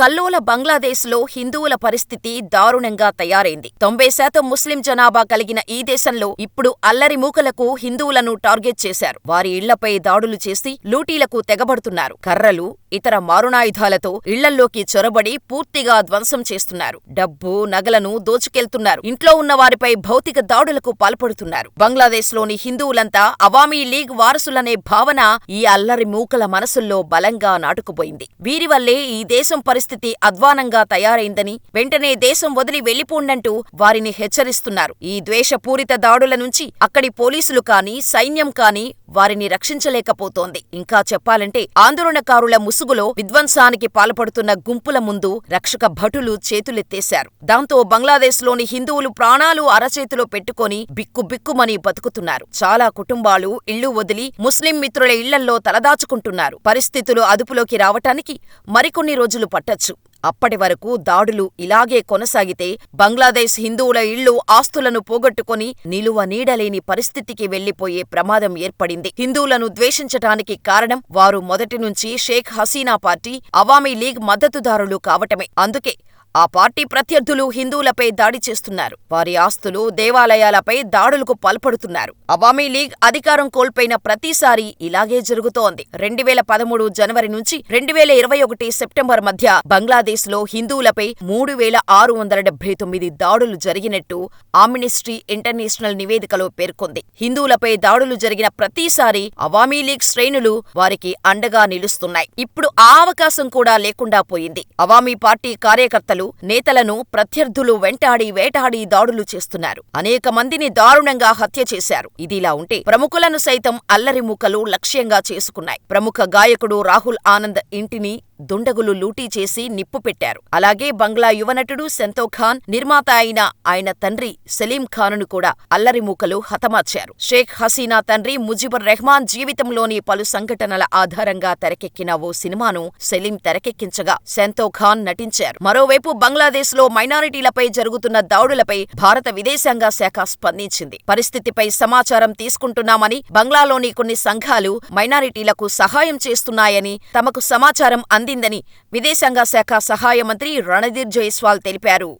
కల్లోల బంగ్లాదేశ్లో హిందువుల పరిస్థితి దారుణంగా తయారైంది. తొంభై శాతం ముస్లిం జనాభా కలిగిన ఈ దేశంలో ఇప్పుడు అల్లరి మూకలకు హిందువులను టార్గెట్ చేశారు. వారి ఇళ్ళపై దాడులు చేసి లూటీలకు తెగబడుతున్నారు. కర్రలు ఇతర మారుణాయుధాలతో ఇళ్ళల్లోకి చొరబడి పూర్తిగా ధ్వంసం చేస్తున్నారు. డబ్బు నగలను దోచుకెళ్తున్నారు. ఇంట్లో ఉన్న వారిపై భౌతిక దాడులకు పాల్పడుతున్నారు. బంగ్లాదేశ్లోని హిందువులంతా అవామీ లీగ్ వారసులనే భావన ఈ అల్లరి మూకల మనసుల్లో బలంగా నాటుకుపోయింది. వీరి వల్లే ఈ దేశం పరిస్థితి అధ్వానంగా తయారైందని వెంటనే దేశం వదిలి వెళ్ళిపోండంటూ వారిని హెచ్చరిస్తున్నారు. ఈ ద్వేషపూరిత దాడుల నుంచి అక్కడి పోలీసులు కానీ సైన్యం కానీ వారిని రక్షించలేకపోతోంది. ఇంకా చెప్పాలంటే ఆందోళనకారుల ముసుగులో విధ్వంసానికి పాల్పడుతున్న గుంపుల ముందు రక్షక భటులు చేతులెత్తేశారు. దాంతో బంగ్లాదేశ్లోని హిందువులు ప్రాణాలు అరచేతిలో పెట్టుకొని బిక్కుబిక్కుమని బతుకుతున్నారు. చాలా కుటుంబాలు ఇళ్ళు వదిలి ముస్లిం మిత్రుల ఇళ్ళల్లో తలదాచుకుంటున్నారు. పరిస్థితులు అదుపులోకి రావటానికి మరికొన్ని రోజులు పట్టొచ్చు. అప్పటి వరకు దాడులు ఇలాగే కొనసాగితే బంగ్లాదేశ్ హిందువుల ఇళ్ళు ఆస్తులను పోగొట్టుకుని నిలువ నీడలేని పరిస్థితికి వెళ్ళిపోయే ప్రమాదం ఏర్పడింది. హిందువులను ద్వేషించటానికి కారణం వారు మొదటి నుంచి షేక్ హసీనా పార్టీ అవామీ లీగ్ మద్దతుదారులు కావటమే. అందుకే ఆ పార్టీ ప్రత్యర్థులు హిందువులపై దాడి చేస్తున్నారు. వారి ఆస్తులు దేవాలయాలపై దాడులకు పాల్పడుతున్నారు. అవామీ లీగ్ అధికారం కోల్పోయిన ప్రతిసారి ఇలాగే జరుగుతోంది. రెండు వేల పదమూడు జనవరి నుంచి రెండు వేల ఇరవై ఒకటి సెప్టెంబర్ మధ్య బంగ్లాదేశ్లో హిందువులపై మూడు వేల ఆరు వందల డెబ్బై తొమ్మిది దాడులు జరిగినట్టు ఆమ్నిస్ట్రీ ఇంటర్నేషనల్ నివేదికలో పేర్కొంది. హిందువులపై దాడులు జరిగిన ప్రతిసారి అవామీ లీగ్ శ్రేణులు వారికి అండగా నిలుస్తున్నాయి. ఇప్పుడు ఆ అవకాశం కూడా లేకుండా పోయింది. అవామీ పార్టీ కార్యకర్తలు నేతలను ప్రత్యర్థులు వెంటాడి వేటాడి దాడులు చేస్తున్నారు. అనేక మందిని దారుణంగా హత్య చేశారు. ఇదిలా ఉంటే ప్రముఖులను సైతం అల్లరి మూకలు లక్ష్యంగా చేసుకున్నాయి. ప్రముఖ గాయకుడు రాహుల్ ఆనంద్ ఇంటిని దుండగులు లూటీ చేసి నిప్పు పెట్టారు. అలాగే బంగ్లా యువనటుడు సెంతో ఖాన్ నిర్మాత అయిన ఆయన తండ్రి సలీం ఖానును కూడా అల్లరిమూకలు హతమార్చారు. షేక్ హసీనా తండ్రి ముజిబుర్ రెహమాన్ జీవితంలోని పలు సంఘటనల ఆధారంగా తెరకెక్కిన ఓ సినిమాను సలీం తెరకెక్కించగా సెంతో ఖాన్ నటించారు. మరోవైపు బంగ్లాదేశ్లో మైనారిటీలపై జరుగుతున్న దాడులపై భారత విదేశాంగ శాఖ స్పందించింది. పరిస్థితిపై సమాచారం తీసుకుంటున్నామని బంగ్లాలోని కొన్ని సంఘాలు మైనారిటీలకు సహాయం చేస్తున్నాయని తమకు సమాచారం అంది చెందిందని విదేశాంగ శాఖ సహాయ మంత్రి రణధీర్ జైస్వాల్ తెలిపారు.